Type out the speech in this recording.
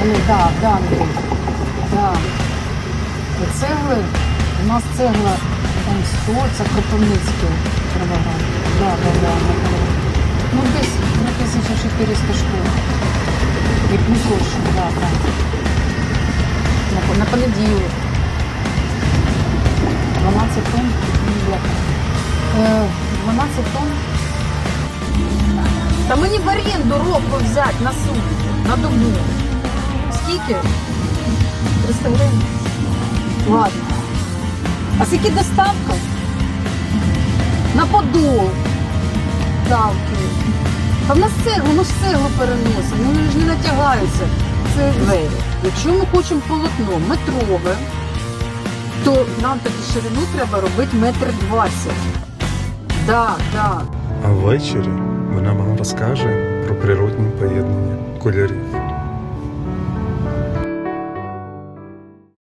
Вони, да, да. Да. І Цегли, у нас цегла там 100, це Кропивницький кривоград. Да, да, да, Кривоград. Ну, десь на 1400 штук. І плюс гроші, да, так. На, на понеділок. 12 тонн. ну, як? Е, 12 тонн. Та мені в оренду робку взяти на сутки, на добу. Скільки? 300 гривень. Ладно. А скільки доставка? На подол. Ставки. Та в нас цеглу, ми ж цеглу переносимо, вони ж не натягаються. Це двері. Якщо ми хочемо полотно метрове, то нам таку ширину треба робити метр двадцять. Так, так. А ввечері вона вам розкаже про природні поєднання кольорів.